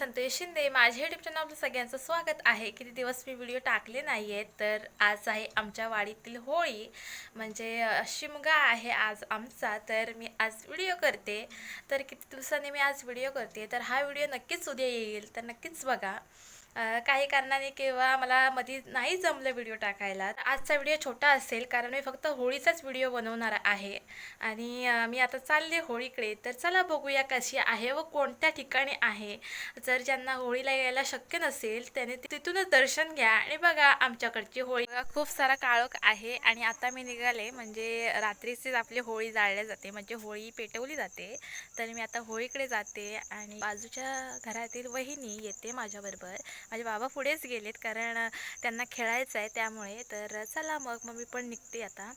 संतोष शिंदे माझ्या युट्यूब चॅनलवर सगळ्यांचं स्वागत आहे. किती दिवस मी व्हिडिओ टाकले नाही आहेत तर आज आहे आमच्या वाडीतील होळी. म्हणजे शिमगा आहे आज आमचा तर मी आज व्हिडिओ करते. तर किती दिवसांनी मी आज व्हिडिओ करते तर हा व्हिडिओ नक्कीच उद्या येईल. तर नक्कीच बघा. काही कारणाने किंवा मला मध्ये नाही जमलं व्हिडिओ टाकायला. तर आजचा व्हिडिओ छोटा असेल कारण मी फक्त होळीचाच व्हिडिओ बनवणार आहे. आणि मी आता चालले होळीकडे. तर चला बघूया कशी आहे व कोणत्या ठिकाणी आहे. जर ज्यांना होळीला यायला शक्य नसेल त्याने तिथूनच दर्शन घ्या आणि बघा आमच्याकडची होळी. खूप सारा काळोख आहे आणि आता मी निघाले. म्हणजे रात्रीचीच आपली होळी जाळल्या जाते. म्हणजे होळी पेटवली जाते. तर मी आता होळीकडे जाते आणि बाजूच्या घरातील वहिनी येते माझ्याबरोबर. माझे बाबा पुढेच गेलेत कारण त्यांना खेळायचं आहे त्यामुळे. तर चला मग मग मी पण निघते आता.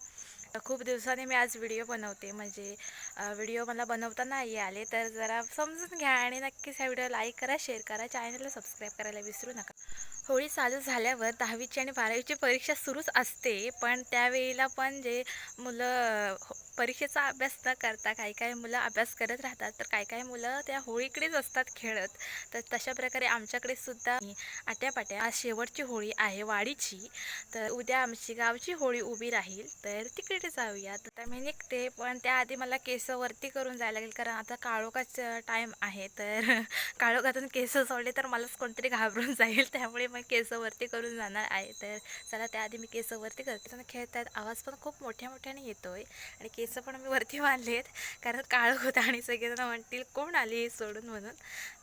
खूप दिवसांनी मी आज व्हिडिओ बनवते. म्हणजे व्हिडिओ मला बनवता नाही आले तर जरा समजून घ्या आणि नक्कीच हा व्हिडिओ लाईक करा शेअर करा चॅनलला सबस्क्राईब करायला विसरू नका. होळी चालू झाल्यावर दहावीची आणि बारावीची परीक्षा सुरूच असते पण त्यावेळेला पण जे मुलं हो- परीक्षेचा अभ्यास न करता काही काही मुलं अभ्यास करत राहतात तर काही काही मुलं त्या होळीकडेच असतात खेळत. तर तशा प्रकारे आमच्याकडे सुद्धा आट्यापाट्या आज शेवटची होळी आहे वाडीची. तर उद्या आमची गावची होळी उभी राहील तर तिकडे जाऊया तर मी निघते पण त्याआधी मला केस वरती करून जायला लागेल कारण आता काळोखाच टाईम आहे. तर काळोखातून केस सोडले तर मलाच कोणतरी घाबरून जाईल त्यामुळे मग केस वरती करून जाणार आहे. तर चला त्याआधी मी केस वरती करते. त्यांना खेळतात आवाज पण खूप मोठ्या मोठ्याने येतो आहे आणि केस पण मी वरती बांधलेत कारण काळोख होता आणि सगळेजण म्हणतील कोण आली सोडून म्हणून?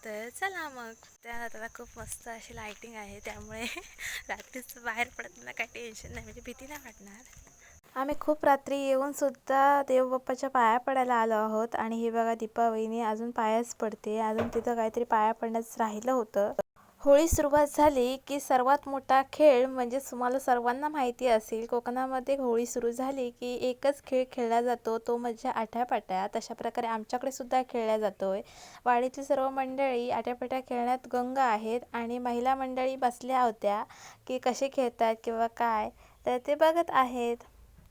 तर चला मग. त्याला आता खूप मस्त अशी लायटिंग आहे त्यामुळे रात्रीच बाहेर पडताना काही टेन्शन नाही म्हणजे भीती नाही वाटणार. आम्ही खूप रात्री येऊन सुद्धा देवबाप्पाच्या पाया पडायला आलो आहोत. आणि हे बघा दीपावलीने अजून पायाच पडते. अजून तिथं काहीतरी पाया पडण्याच राहिलं होतं. होळी सुरुवात झाली की सर्वात मोठा खेळ म्हणजे तुम्हाला सर्वांना माहिती असेल कोकणामध्ये होळी सुरू झाली की एकच खेळ खेळला जातो तो म्हणजे आट्यापाट्या तशा प्रकारे आमच्याकडे सुद्धा खेळला जातोय. वाडीतील सर्व मंडळी आट्यापाट्या खेळण्यात गंग आहेत आणि महिला मंडळी बसल्या होत्या की कसे खेळतात किंवा काय तर ते बघत आहेत.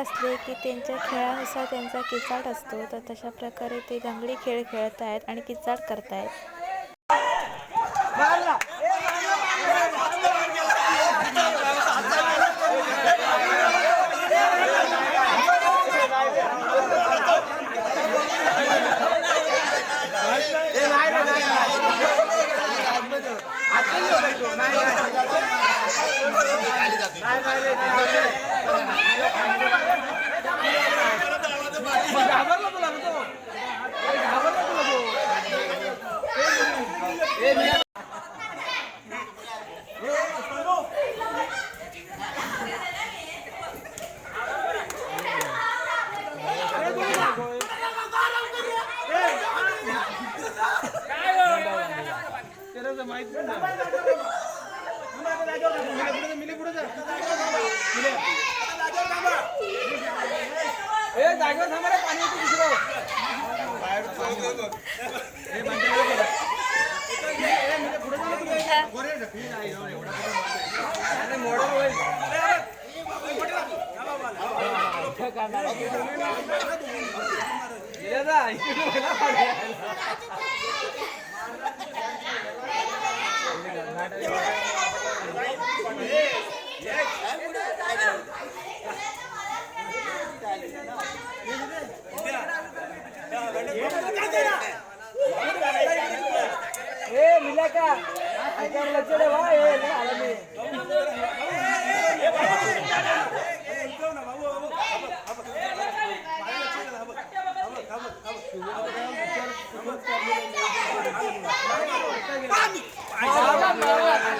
असले की त्यांच्या खेळानुसार त्यांचा किचाट असतो. तर तशा प्रकारे ते लंगडी खेळ खेळत आहेत आणि किचाट करतायत ए मिला का त्याच्यावर ఏ మిలాక అక్కడ వచ్చాడేవా ఏ అలాగే Mami! Assalamualaikum.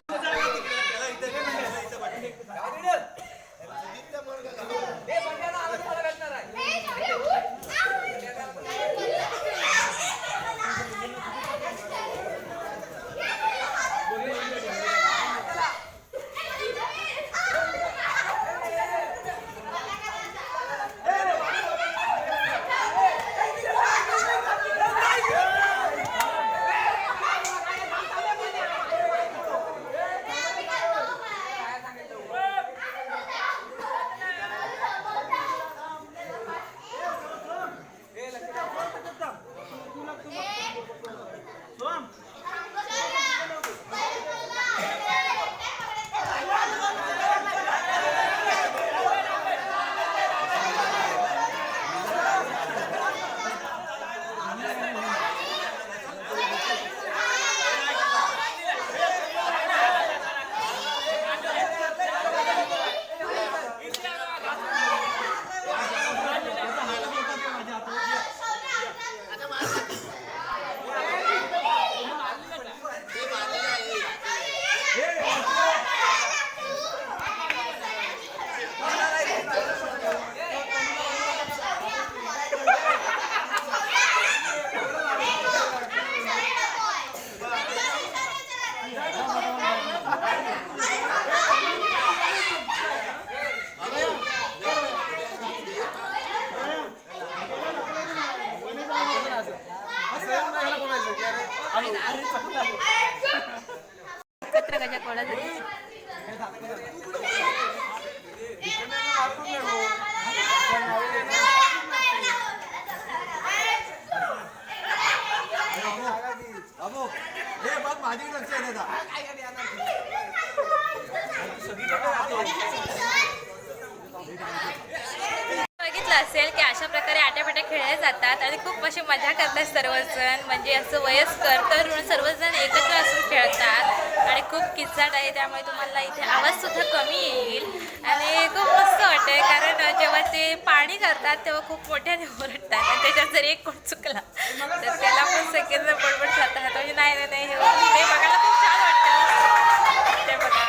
아이고, 아이고, जातात आणि खूप अशी मजा करतात सर्वजण. म्हणजे असं वयस्कर तरुण सर्वजण एकत्र असून खेळतात. आणि खूप किचड आहे त्यामुळे तुम्हाला इथे आवाजसुद्धा कमी येईल. आणि खूप मस्त वाटते कारण जेव्हा ते पाणी करतात तेव्हा खूप मोठ्याने ओरडतात. आणि त्याच्यात जर एक कोण चुकला तर त्याला पण सेकंद बडबड जातात. म्हणजे नाही नाही नाही हे ते बघायला खूप छान वाटतं. ते बघा.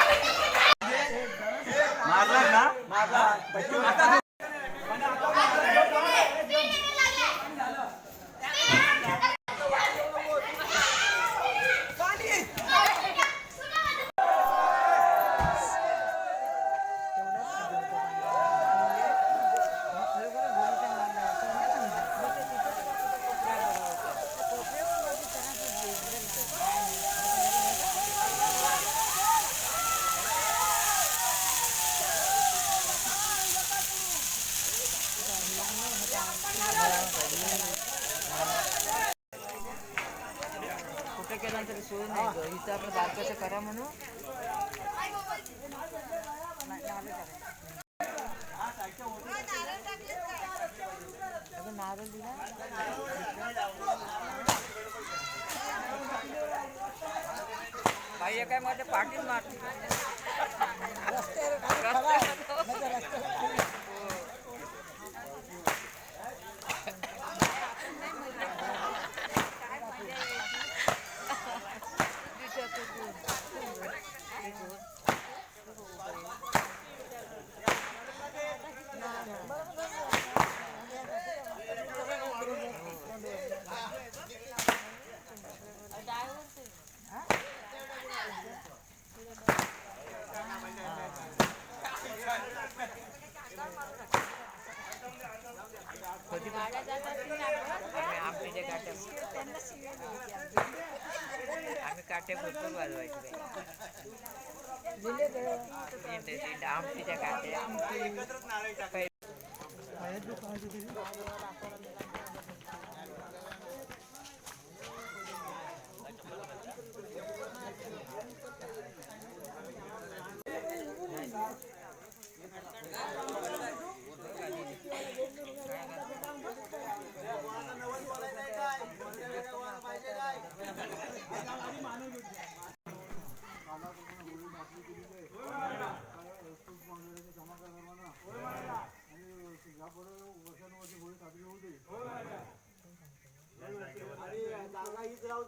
सोय नाही गं. इथं आपलं बारकाचं करा म्हणून. अगं नारळ दिला. काय मध्ये पाठीच मारते? आम्ही आमटीच्या काट्या आम्ही काट्या भरपूर वाजवायचे आमटीच्या काट्या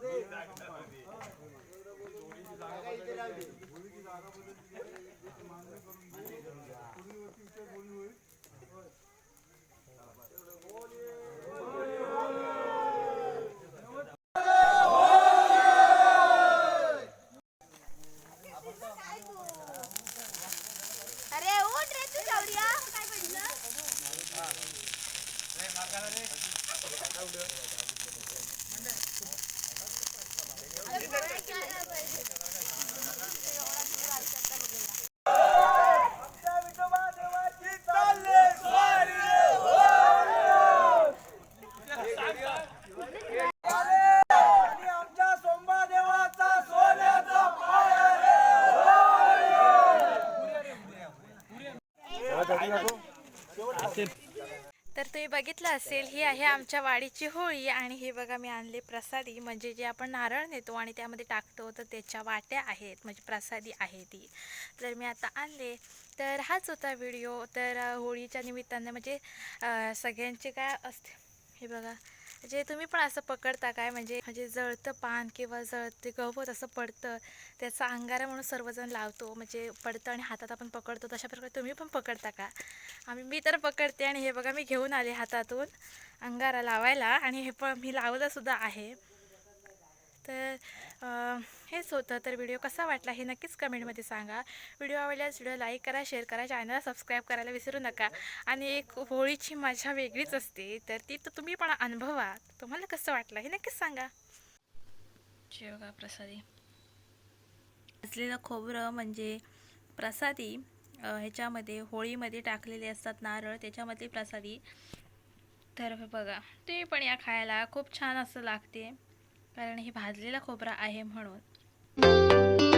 जागा बघितलं असेल ही आहे आमच्या वाडीची होळी आणि हे बघा मी आणले प्रसादी. म्हणजे जे आपण नारळ नेतो आणि त्यामध्ये टाकतो तर त्याच्या वाट्या आहेत. म्हणजे प्रसादी आहे ती. तर मी आता आणले तर हाच होता व्हिडिओ. तर होळीच्या निमित्तानं म्हणजे सगळ्यांचे काय असते हे बघा. म्हणजे तुम्ही पण असं पकडता काय? म्हणजे म्हणजे जळतं पान किंवा जळते गवत असं पडतं त्याचा अंगारा म्हणून सर्वजण लावतो म्हणजे पडतं आणि हातात आपण पकडतो तशा प्रकारे तुम्ही पण पकडता का? आम्ही मी तर पकडते आणि हे बघा मी घेऊन आले हातातून अंगारा लावायला आणि हे पण मी लावलं सुद्धा आहे. तर हेच होतं. तर व्हिडिओ कसा वाटला हे नक्कीच कमेंटमध्ये सांगा. व्हिडिओ आवडल्यास व्हिडिओ लाईक करा शेअर करा चॅनलला सबस्क्राईब करायला विसरू नका. आणि एक होळीची मजा वेगळीच असते. तर ती तर तुम्ही पण अनुभवा तुम्हाला कसं वाटलं हे नक्कीच सांगा. जेवगा प्रसादी. असलेलं खोबरं म्हणजे प्रसादी ह्याच्यामध्ये होळीमध्ये टाकलेले असतात नारळ त्याच्यामधली प्रसादी. तर बघा ते पण या खायला खूप छान असं लागते. कारण हे भाजलेला खोबरा आहे म्हणून.